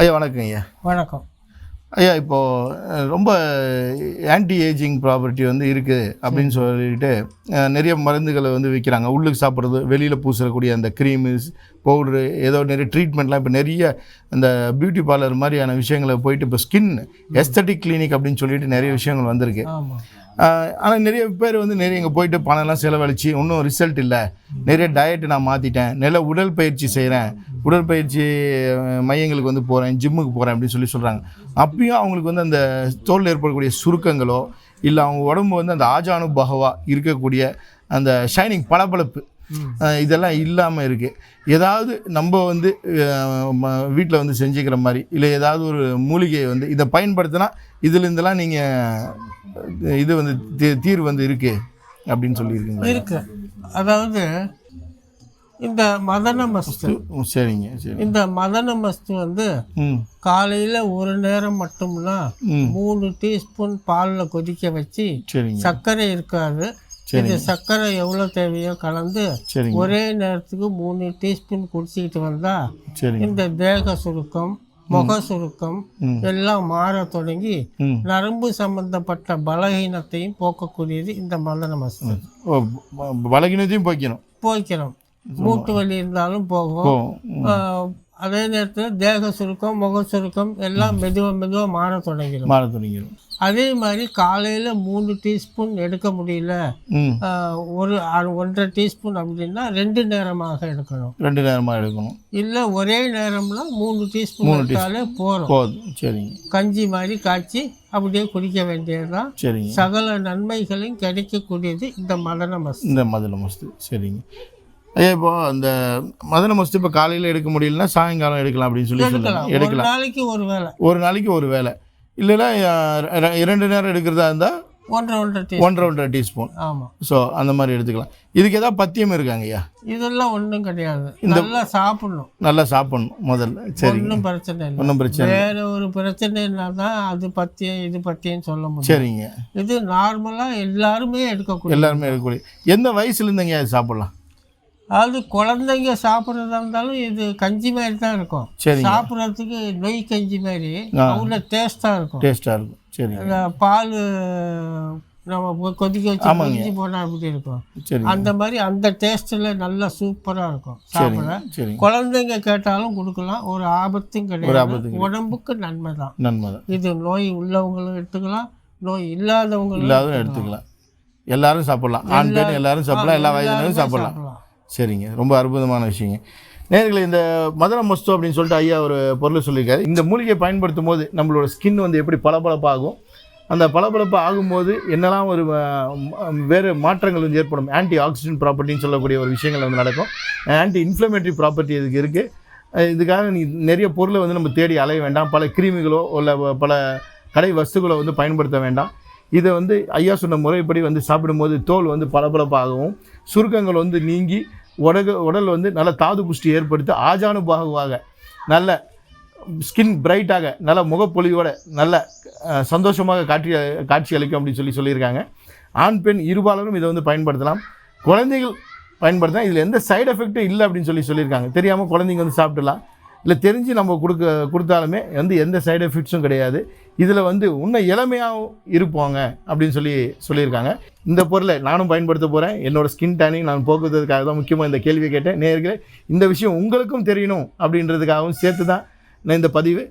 ஐயா வணக்கம் ஐயா. வணக்கம். ஐயா இப்போது ரொம்ப ஆன்டி ஏஜிங் ப்ராப்பர்ட்டி வந்து இருக்குது அப்படின்னு சொல்லிட்டு நிறைய மருந்துகளை வந்து விற்கிறாங்க உள்ளுக்கு சாப்பிட்றது வெளியில் பூசக்கூடிய அந்த க்ரீமு பவுட்ரு ஏதோ நிறைய ட்ரீட்மெண்ட்லாம் இப்போ நிறைய அந்த பியூட்டி பார்லர் மாதிரியான விஷயங்களை போயிட்டு இப்போ ஸ்கின் எஸ்தட்டிக் கிளினிக் அப்படின்னு சொல்லிட்டு நிறைய விஷயங்கள் வந்திருக்கு. ஆனால் நிறைய பேர் வந்து நிறைய இங்கே போயிட்டு பணம்லாம் செலவழித்து ஒன்றும் ரிசல்ட் இல்லை. நிறைய டயட்டு நான் மாற்றிட்டேன் நல்ல உடற்பயிற்சி செய்கிறேன் உடற்பயிற்சி மையங்களுக்கு வந்து போகிறேன் ஜிம்முக்கு போகிறேன் அப்படின்னு சொல்லி சொல்கிறாங்க அப்பயும் அவங்களுக்கு வந்து அந்த தோலில் ஏற்படக்கூடிய சுருக்கங்களோ இல்லை அவங்க உடம்பு வந்து அந்த ஆஜானு பகவா இருக்கக்கூடிய அந்த ஷைனிங் பளபளப்பு இதெல்லாம் இல்லாமல் இருக்குது ஏதாவது நம்ம வந்து வீட்டில் வந்து செஞ்சுக்கிற மாதிரி இல்லை ஏதாவது ஒரு மூலிகையை வந்து இதை பயன்படுத்தினா இதுலேருந்தெல்லாம் நீங்கள் இது வந்து தீ- தீர்வு வந்து இருக்குது அப்படின்னு சொல்லியிருக்கீங்களா? இருக்கு. அதாவது இந்த மதன மஸ்து சரிங்க சரி இந்த மதன மஸ்து வந்து காலையில் ஒரு நேரம் மட்டும்னா மூணு டீஸ்பூன் பாலில் கொதிக்க வச்சு சர்க்கரை இருக்காது. இந்த சர்க்கரை எவ்வளோ தேவையோ கலந்து ஒரே நேரத்துக்கு மூணு டீஸ்பூன் குடிச்சிக்கிட்டு வந்தால் இந்த தேக சுருக்கம் முக சுருக்கம். எல்லாம் மாற தொடங்கி நரம்பு சம்பந்தப்பட்ட பலகீனத்தையும் போக்கக்கூடியது இந்த மதன மஸ்து பலகீனத்தையும் போய்க்கணும் போய்க்கணும் மூட்டு வலி இருந்தாலும் போகும். அதே நேரத்தில் தேக சுருக்கம் முக சுருக்கம் எல்லாம் மெதுவாக மெதுவாக மாற தொடங்கிடும். மாற தொடங்கிடும். அதே மாதிரி காலையில் மூணு டீஸ்பூன் எடுக்க முடியல ஒரு ஒன்றரை டீஸ்பூன் அப்படின்னா ரெண்டு நேரமாக எடுக்கணும். ரெண்டு நேரமாக எடுக்கணும். இல்லை ஒரே நேரம்னா மூணு டீஸ்பூன் எடுத்தாலே போதும். போதும். சரிங்க. கஞ்சி மாதிரி காய்ச்சி அப்படியே குடிக்க வேண்டியதுதான். சரிங்க. சகல நன்மைகளும் கிடைக்கக்கூடியது இந்த மதன மஸ்து. இந்த மதுரை மஸ்து. சரிங்க. ஐயா இப்போ அந்த மதுரை மஸ்து இப்போ காலையில் எடுக்க முடியலன்னா சாயங்காலம் எடுக்கலாம் அப்படின்னு சொல்லி ஒரு எடுக்கலாம். நாளைக்கு ஒரு வேளை. ஒரு நாளைக்கு ஒரு வேலை இல்லைன்னா இரண்டு நேரம் எடுக்கிறதா இருந்தால் ஒன்றரை ஒன்றரை டீ ஒன்றரை ஒன்றரை டீஸ்பூன். ஆமாம் ஸோ அந்த மாதிரி எடுத்துக்கலாம். இதுக்கு ஏதாவது பத்தியம் இருக்காங்க ஐயா? இதெல்லாம் ஒன்றும் கிடையாது. நல்லா சாப்பிடணும். நல்லா சாப்பிடணும் முதல்ல. சரி ஒன்றும் பிரச்சனை இல்லை. ஒன்றும் பிரச்சனை. வேற ஒரு பிரச்சனைனா தான் அது பத்தியம் இது பத்தியம் சொல்ல முடியும் சரிங்க. இது நார்மலாக எல்லாருமே எடுக்கக்கூடிய எல்லாருமே இருக்கக்கூடிய எந்த வயசுலேருந்துங்க சாப்பிட்லாம்? அதாவது குழந்தைங்க சாப்பிட்றதா இருந்தாலும் இது கஞ்சி மாதிரி தான் இருக்கும். சாப்பிட்றதுக்கு நொய் கஞ்சி மாதிரி அவ்வளோ டேஸ்ட்டாக இருக்கும். டேஸ்ட்டாக இருக்கும். இந்த பால் நம்ம கொதிக்க வச்சு கொதிச்சு போனால் அப்படி இருக்கும்? அந்த மாதிரி அந்த டேஸ்ட்டில் நல்லா சூப்பராக இருக்கும். சாப்பிட. குழந்தைங்க கேட்டாலும் கொடுக்கலாம். ஒரு ஆபத்தும் கிடையாது. உடம்புக்கு நன்மை தான். நன்மை தான். இது நோய் உள்ளவங்களும் எடுத்துக்கலாம். நோய் இல்லாதவங்களும் இல்லாத எடுத்துக்கலாம். எல்லாரும் சாப்பிடலாம். ஆண் பெண் எல்லாரும் சாப்பிடலாம். எல்லா வயதினரும் சாப்பிடலாம். சரிங்க. ரொம்ப அற்புதமான விஷயங்க. நேர்களை இந்த மதுரை மஸ்து அப்படின்னு சொல்லிட்டு ஐயா ஒரு பொருளை சொல்லியிருக்காரு. இந்த மூலிகையை பயன்படுத்தும் போது நம்மளோட ஸ்கின் வந்து எப்படி பளபளப்பாகும்? அந்த பளபளப்பு ஆகும்போது என்னெல்லாம் ஒரு வேறு மாற்றங்கள் வந்து ஏற்படும்? ஆன்டி ஆக்சிடென்ட் ப்ராப்பர்ட்டின்னு சொல்லக்கூடிய ஒரு விஷயங்கள் வந்து நடக்கும். ஆன்டி இன்ஃப்ளமேட்டரி ப்ராப்பர்ட்டி இதுக்கு இருக்குது இதுக்காக நீ நிறைய பொருளை வந்து நம்ம தேடி அலைய வேண்டாம். பல கிருமிகளோ இல்லை பல கடை வஸ்துகளோ வந்து பயன்படுத்த வேண்டாம். இதை வந்து ஐயா சொன்ன முறைப்படி வந்து சாப்பிடும்போது தோல் வந்து பளபளப்பாகவும் சுருக்கங்கள் வந்து நீங்கி உடக உடல் வந்து நல்ல தாது புஷ்டி ஏற்படுத்தி ஆஜானுபாகுவாக நல்ல ஸ்கின் பிரைட்டாக நல்ல முகப்பொலிவோட நல்ல சந்தோஷமாக காட்சி காட்சி அளிக்கும் அப்படின்னு சொல்லி சொல்லியிருக்காங்க. ஆண் பெண் இருபாலரும் இதை வந்து பயன்படுத்தலாம். குழந்தைகள் பயன்படுத்தலாம். இதில் எந்த சைடு எஃபெக்ட்டும் இல்லை அப்படின்னு சொல்லி சொல்லியிருக்காங்க. தெரியாமல் குழந்தைங்க வந்து சாப்பிடலாம் இல்லை தெரிஞ்சு நம்ம கொடுக்க கொடுத்தாலுமே வந்து எந்த சைடு எஃபெக்ட்ஸும் கிடையாது. இதில் வந்து இன்னும் இளமையாகவும் இருப்போங்க அப்படின்னு சொல்லி சொல்லியிருக்காங்க. இந்த பொருளை நானும் பயன்படுத்த போகிறேன் என்னோடய ஸ்கின் டேனிங் நான் போக்குவதற்காக தான் முக்கியமாக இந்த கேள்வியை கேட்டேன். நேர்களே இந்த விஷயம் உங்களுக்கும் தெரியணும் அப்படின்றதுக்காகவும் சேர்த்து தான் நான் இந்த பதிவு